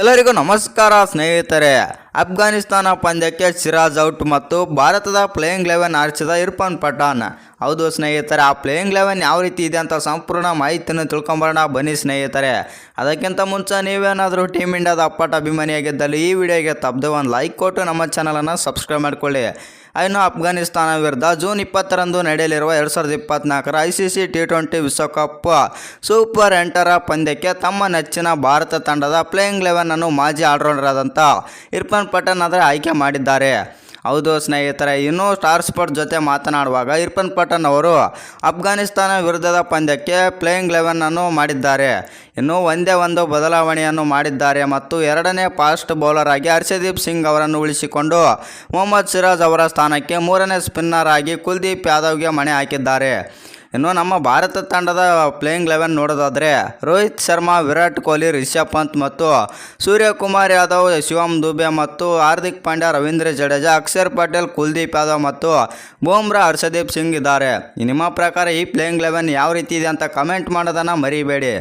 ಎಲ್ಲರಿಗೂ ನಮಸ್ಕಾರ ಸ್ನೇಹಿತರೆ. ಅಫ್ಘಾನಿಸ್ತಾನ ಪಂದ್ಯಕ್ಕೆ ಸಿರಾಜ್ ಔಟ್ ಮತ್ತು ಭಾರತದ ಪ್ಲೇಯಿಂಗ್ ಲೆವೆನ್ ಆರಿಸಿದ ಇರ್ಫಾನ್ ಪಠಾನ್. ಹೌದು ಸ್ನೇಹಿತರೆ, ಆ ಪ್ಲೇಯಿಂಗ್ ಲೆವೆನ್ ಯಾವ ರೀತಿ ಇದೆ ಅಂತ ಸಂಪೂರ್ಣ ಮಾಹಿತಿಯನ್ನು ತಿಳ್ಕೊಂಬರೋಣ. ಬನ್ನಿ ಸ್ನೇಹಿತರೆ. ಅದಕ್ಕಿಂತ ಮುಂಚೆ ನೀವೇನಾದರೂ ಟೀಮ್ ಇಂಡಿಯಾದ ಅಪ್ಪಟ ಅಭಿಮಾನಿಯಾಗಿದ್ದಲ್ಲಿ ಈ ವಿಡಿಯೋಗೆ ತಪ್ಪದೆ ಒಂದು ಲೈಕ್ ಕೊಟ್ಟು ನಮ್ಮ ಚಾನಲನ್ನು ಸಬ್ಸ್ಕ್ರೈಬ್ ಮಾಡ್ಕೊಳ್ಳಿ. ಇನ್ನು ಅಫ್ಘಾನಿಸ್ತಾನ ವಿರುದ್ಧ ಜೂನ್ ಇಪ್ಪತ್ತರಂದು ನಡೆಯಲಿರುವ ಎರಡು ಸಾವಿರದ ಇಪ್ಪತ್ನಾಲ್ಕರ I C C T twenty ವಿಶ್ವಕಪ್ ಸೂಪರ್ ಎಂಟರ ಪಂದ್ಯಕ್ಕೆ ತಮ್ಮ ನೆಚ್ಚಿನ ಭಾರತ ತಂಡದ ಪ್ಲೇಯಿಂಗ್ ಲೆವೆನ್ ಅನ್ನು ಮಾಜಿ ಆಲ್ರೌಂಡರ್ ಆದಂಥ ಇರ್ಫಾನ್ ಪಠಾಣ್ ಆದರೆ ಆಯ್ಕೆ ಮಾಡಿದ್ದಾರೆ. ಹೌದು ಸ್ನೇಹಿತರೆ, ಇನ್ನೂ ಸ್ಟಾರ್ ಸ್ಪೋರ್ಟ್ ಜೊತೆ ಮಾತನಾಡುವಾಗ ಇರ್ಫನ್ ಪಠಾಣ್ ಅವರು ಅಫ್ಘಾನಿಸ್ತಾನ ವಿರುದ್ಧದ ಪಂದ್ಯಕ್ಕೆ ಪ್ಲೇಯಿಂಗ್ ಲೆವೆನನ್ನು ಮಾಡಿದ್ದಾರೆ. ಇನ್ನು ಒಂದೇ ಒಂದು ಬದಲಾವಣೆಯನ್ನು ಮಾಡಿದ್ದಾರೆ ಮತ್ತು ಎರಡನೇ ಫಾಸ್ಟ್ ಬೌಲರ್ ಆಗಿ ಹರ್ಷದೀಪ್ ಸಿಂಗ್ ಅವರನ್ನು ಉಳಿಸಿಕೊಂಡು ಮೊಹಮ್ಮದ್ ಸಿರಾಜ್ ಅವರ ಸ್ಥಾನಕ್ಕೆ ಮೂರನೇ ಸ್ಪಿನ್ನರ್ ಆಗಿ ಕುಲ್ದೀಪ್ ಯಾದವ್ಗೆ ಮಣೆ ಹಾಕಿದ್ದಾರೆ. ಇನ್ನು ನಮ್ಮ ಭಾರತ ತಂಡದ ಪ್ಲೇಯಿಂಗ್ ಲೆವೆನ್ ನೋಡೋದಾದರೆ ರೋಹಿತ್ ಶರ್ಮಾ, ವಿರಾಟ್ ಕೊಹ್ಲಿ, ರಿಷಬ್ ಪಂತ್ ಮತ್ತು ಸೂರ್ಯಕುಮಾರ್ ಯಾದವ್ ಶಿವಮ್ ದುಬೆ ಮತ್ತು ಹಾರ್ದಿಕ್ ಪಾಂಡ್ಯ, ರವೀಂದ್ರ ಜಡೇಜಾ, ಅಕ್ಷರ್ ಪಟೇಲ್, ಕುಲ್ದೀಪ್ ಯಾದವ್ ಮತ್ತು ಬೂಮ್ರಾ ಹರ್ಷದೀಪ್ ಸಿಂಗ್ ಇದ್ದಾರೆ. ನಿಮ್ಮ ಪ್ರಕಾರ ಈ ಪ್ಲೇಯಿಂಗ್ ಲೆವೆನ್ ಯಾವ ರೀತಿ ಇದೆ ಅಂತ ಕಮೆಂಟ್ ಮಾಡೋದನ್ನು ಮರಿಬೇಡಿ.